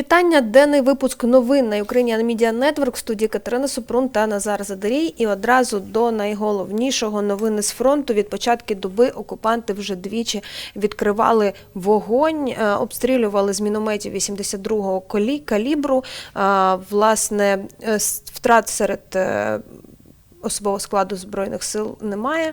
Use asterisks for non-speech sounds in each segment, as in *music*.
Вітання, денний випуск новин на Україні Media Network в студії Катерина Супрун та Назар Задарій. І одразу до найголовнішого новини з фронту. Від початку доби окупанти вже двічі відкривали вогонь, е, обстрілювали з мінометів 82-го колі- калібру. Е, Власне, е, втрат серед особового складу збройних сил немає.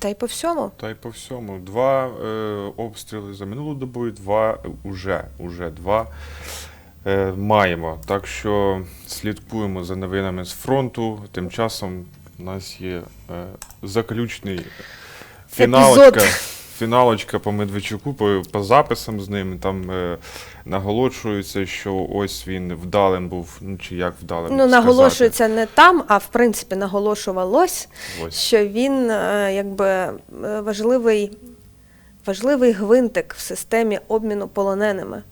Та й по всьому. Та й по всьому. Два е, обстріли за минулу добу і два уже, уже два е, маємо. Так що слідкуємо за новинами з фронту. Тим часом у нас є е, заключний фіналочка. Епізод. Фіналочка по Медведчуку, по, по записам з ним. Там е, наголошується, що ось він вдалим був. Ну чи як вдалим Ну, сказати. наголошується не там, а в принципі наголошувалось. Ось. що він е, якби е, важливий, важливий гвинтик в системі обміну полоненими.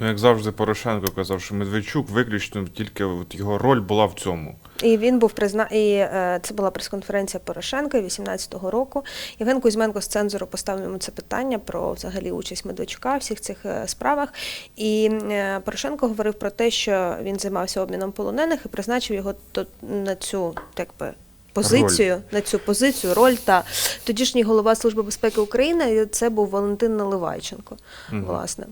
Ну, як завжди, Порошенко казав, що Медведчук виключно тільки от його роль була в цьому. І він був призна... і е, це була прес-конференція Порошенка 18-го року. Євген Кузьменко з цензору поставив йому це питання про взагалі участь Медведчука в всіх цих е, справах. І е, Порошенко говорив про те, що він займався обміном полонених і призначив його то- на цю так би. Позицію на цю позицію, роль та тодішній голова Служби безпеки України це був Валентин Наливайченко, Мгм. власне.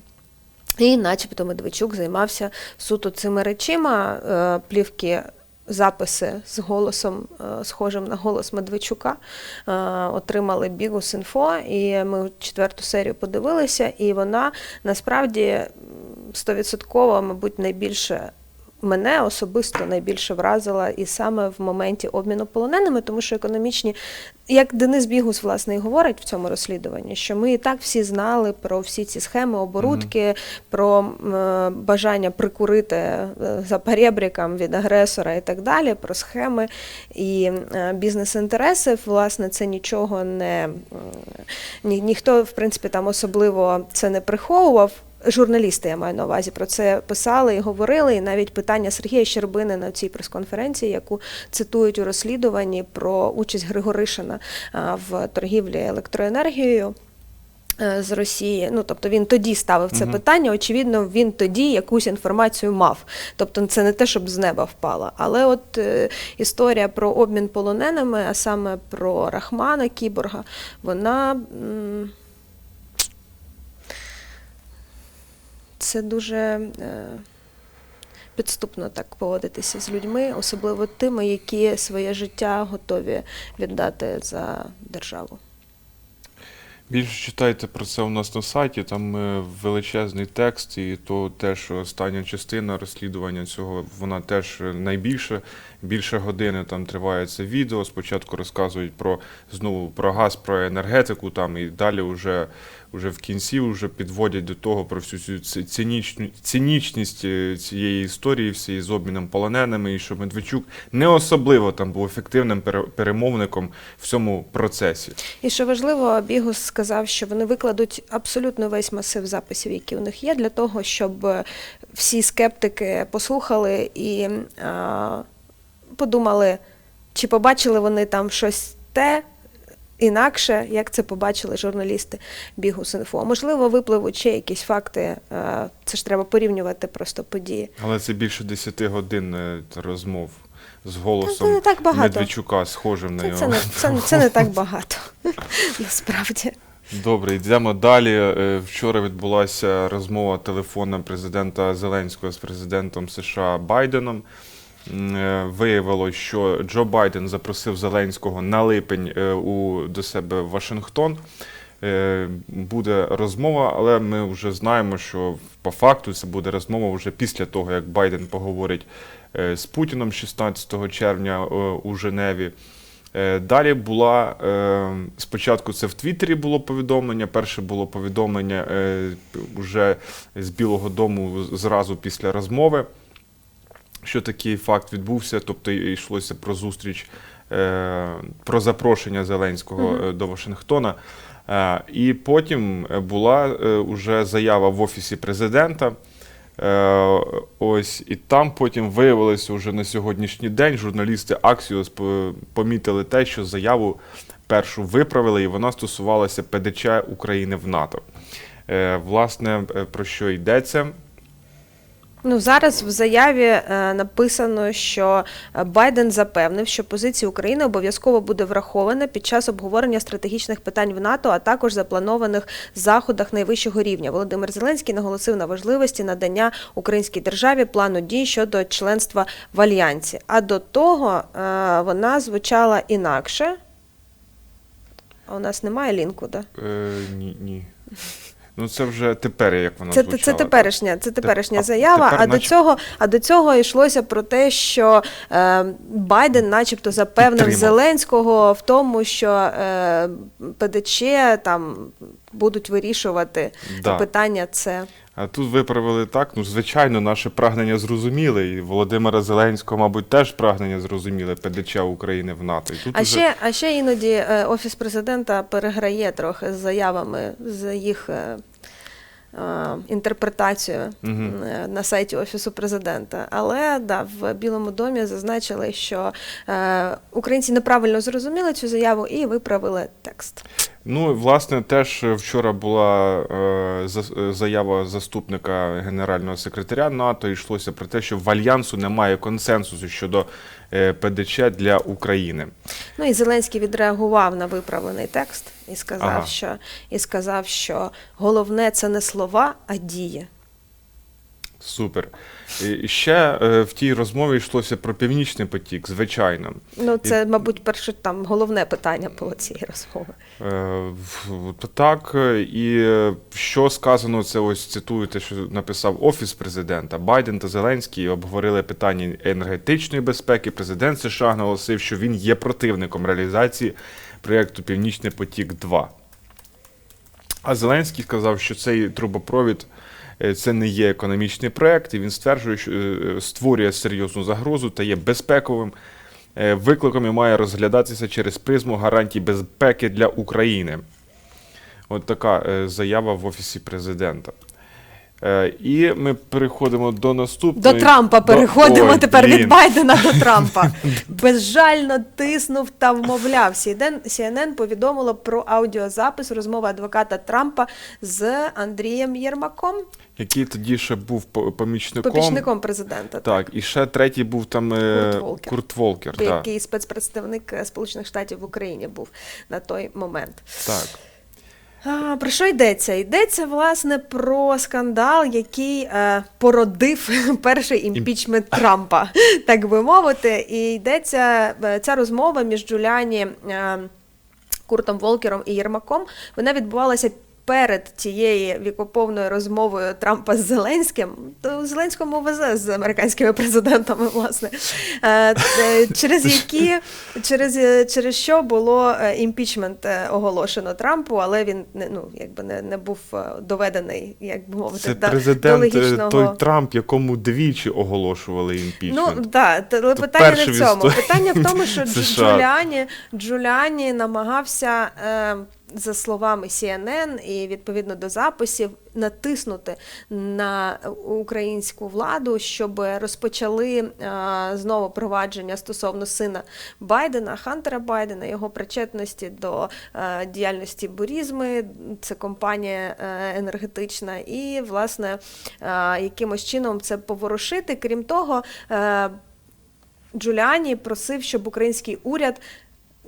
І начебто Медведчук займався суто цими речима, е, плівки, записи з голосом, е, схожим на голос Медведчука, е, отримали Бігус інфо, і ми четверту серію подивилися, і вона насправді стовідсотково, мабуть, найбільше. Мене особисто найбільше вразила і саме в моменті обміну полоненими, тому що економічні, як Денис Бігус власне і говорить в цьому розслідуванні, що ми і так всі знали про всі ці схеми оборудки, про м, е, бажання прикурити е, за перебріком від агресора і так далі, про схеми і е, бізнес-інтереси. Власне, це нічого не ні, ніхто, в принципі, там особливо це не приховував. Журналісти, я маю на увазі, про це писали і говорили. І навіть питання Сергія Щербини на цій прес-конференції, яку цитують у розслідуванні про участь Григоришина в торгівлі електроенергією. е, З Росії, ну тобто він тоді ставив це Мгм. питання. Очевидно, він тоді якусь інформацію мав. Тобто, це не те, щоб з неба впало. Але от е, історія про обмін полоненими, а саме про Рахмана Кіборга, вона м, це дуже е, підступно так поводитися з людьми, особливо тими, які своє життя готові віддати за державу. Більше читайте про це у нас на сайті, там е, величезний текст, і то теж остання частина розслідування цього, вона теж найбільше, більше години там триває це відео. Спочатку розказують про знову про газ, про енергетику, там і далі вже, вже в кінці вже підводять до того про всю цю цинічну, цинічність е, цієї історії, всієї з обміном полоненими, і що Медведчук не особливо там був ефективним перемовником в цьому процесі. І що важливо, Бігус сказав, що вони викладуть абсолютно весь масив записів, які у них є, для того, щоб е, всі скептики послухали і а, подумали, чи побачили вони там щось те. Інакше, як це побачили журналісти Бігус.Інфо. Можливо, випливуть ще якісь факти. е, Це ж треба порівнювати просто події. Але це більше 10 годин е, розмов з голосом так багато. Медведчука, схожим на Це, нього. це, не, це, це не так багато, *laughs* насправді. Добре, йдемо далі. Е, Вчора відбулася розмова телефонна президента Зеленського з президентом США Байденом. Е, Виявилось, що Джо Байден запросив Зеленського на липень е, у, до себе в Вашингтон. Е, Буде розмова, але ми вже знаємо, що по факту це буде розмова вже після того, як Байден поговорить з Путіном 16 червня у Женеві. Далі була спочатку це в Твіттері було повідомлення. Перше було повідомлення вже з Білого Дому зразу після розмови, що такий факт відбувся. Тобто йшлося про зустріч, е, про запрошення Зеленського е, до Вашингтона. Е, І потім була е, уже заява в офісі президента. Ось і там потім виявилося вже на сьогоднішній день. Журналісти Axios по- помітили те, що заяву першу виправили, і вона стосувалася ПДЧ України в НАТО. Власне, про що йдеться? Ну зараз в заяві е, написано, що е, Байден запевнив, що позиція України обов'язково буде врахована під час обговорення стратегічних питань в НАТО, а також запланованих заходах найвищого рівня. Володимир Зеленський наголосив на важливості надання українській державі плану дій щодо членства в альянсі. А до того е, вона звучала інакше. А у нас немає лінку, да? Е, ні, ні. Ну, це вже тепер, як вона Це, звучала. це теперішня, це теперішня а заява. тепер а до цього, а до цього йшлося про те, що е, Байден, начебто, запевнив Підтримав. Зеленського в тому, що е, ПДЧ там будуть вирішувати Да. питання. Це А тут виправили так. Ну, звичайно, наше прагнення зрозуміли. І Володимира Зеленського, мабуть, теж прагнення зрозуміли ПДЧ України в НАТО. І тут а уже... ще, а ще іноді е, офіс президента переграє трохи з заявами з їх. Е, Інтерпретацію Мгм. е, на сайті офісу президента, але да, в Білому домі зазначили, що е, українці неправильно зрозуміли цю заяву і виправили текст. Ну, власне, теж вчора була е, е, заява заступника генерального секретаря НАТО. Йшлося про те, що в альянсу немає консенсусу щодо е, ПДЧ для України. Ну і Зеленський відреагував на виправлений текст і сказав, Ага. що і сказав, що головне це не слова, а дії. Супер. І ще е, в тій розмові йшлося про північний потік, звичайно. Ну це, мабуть, перше там головне питання було цієї розмови. Е, Так, е, і е, що сказано, це ось цитую те, що написав Офіс президента. Байден та Зеленський обговорили питання енергетичної безпеки. Президент США наголосив, що він є противником реалізації проєкту Північний потік 2 А Зеленський сказав, що цей трубопровід е, це не є економічний проект, і він стверджує, що е, створює серйозну загрозу та є безпековим е, викликом і має розглядатися через призму гарантій безпеки для України. От така заява в Офісі президента. Е, І ми переходимо до наступної. До Трампа переходимо Ой, тепер блін. від Байдена до Трампа. *laughs* Безжально тиснув та вмовляв. CNN CNN повідомило про аудіозапис розмови адвоката Трампа з Андрієм Єрмаком, Який тоді ще був по- помічником. помічником президента. Так, і ще третій був там е, Курт Волкер. Курт Волкер. Який спецпредставник е, Сполучених Штатів в Україні був на той момент. так. А, про що йдеться? Йдеться власне про скандал, який е, породив *laughs* перший імпічмент Трампа, так би мовити. І йдеться е, ця розмова між Джуляні. е, Куртом Волкером і Єрмаком. Вона відбувалася. Перед тією вікоповною розмовою Трампа з Зеленським, то Зеленському везе з американськими президентами, власне, е, е, через які через, е, через що було імпічмент оголошено Трампу, але він ну якби не, не був доведений, як би мовити, Це президент до логічного... той Трамп, якому двічі оголошували Ну імпічмент. так, але То питання не в цьому. історії Питання в тому, що. *laughs* Джуліані, Джуліані намагався. Е, за словами CNN і відповідно до записів натиснути на українську владу, щоб розпочали е, знову провадження стосовно сина Байдена, Хантера Байдена, його причетності до е, діяльності бурізми. Це компанія е, енергетична, і власне якимось чином це поворушити. Крім того. Джуліані просив, щоб український уряд,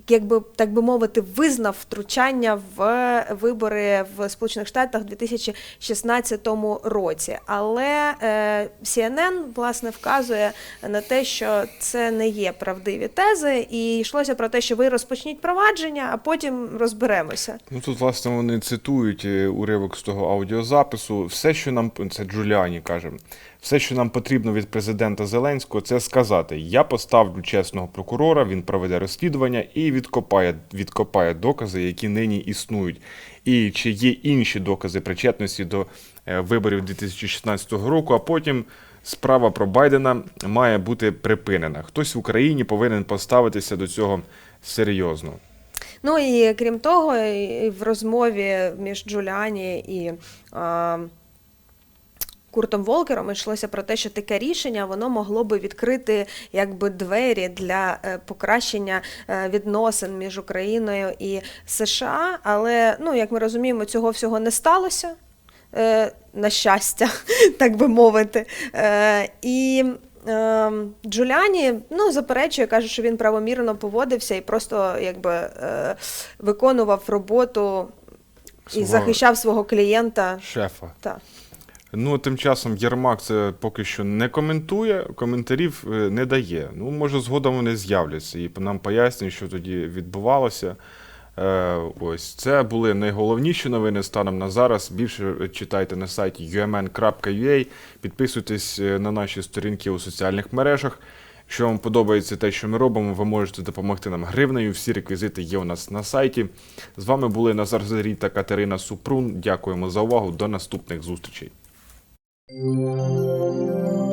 якби так би мовити, визнав втручання в вибори в Сполучених Штатах у 2016 році. Але е, CNN, власне вказує на те, що це не є правдиві тези, і йшлося про те, що ви розпочніть провадження, а потім розберемося. Ну тут, власне, вони цитують е, уривок з того аудіозапису. Все, що нам це Джуліані каже, все, що нам потрібно від президента Зеленського, це сказати: я поставлю чесного прокурора, він проведе розслідування і відкопає, відкопає докази, які нині існують. І чи є інші докази причетності до е, виборів 2016 року, а потім. Справа про Байдена має бути припинена. Хтось в Україні повинен поставитися до цього серйозно. Ну і крім того, в розмові між Джуліані і а, Куртом Волкером йшлося про те, що таке рішення воно могло би відкрити якби двері для е, покращення е, відносин між Україною і США. Але ну як ми розуміємо, цього всього не сталося. е, на щастя, *laughs* так би мовити. І Джуляні ну, заперечує, каже, що він правомірно поводився і просто якби, виконував роботу і Свого- захищав свого клієнта. Шефа. Так. Ну, тим часом Єрмак це поки що не коментує, коментарів е, не дає. Ну, може, згодом вони з'являться і нам пояснюють, що тоді відбувалося. Е, ось це були найголовніші новини станом на зараз. Більше читайте на сайті umn.ua, підписуйтесь е, на наші сторінки у соціальних мережах. Якщо вам подобається те, що ми робимо, ви можете допомогти нам гривнею. Всі реквізити є у нас на сайті. З вами були Назар Зарій та Катерина Супрун. Дякуємо за увагу. До наступних зустрічей. Música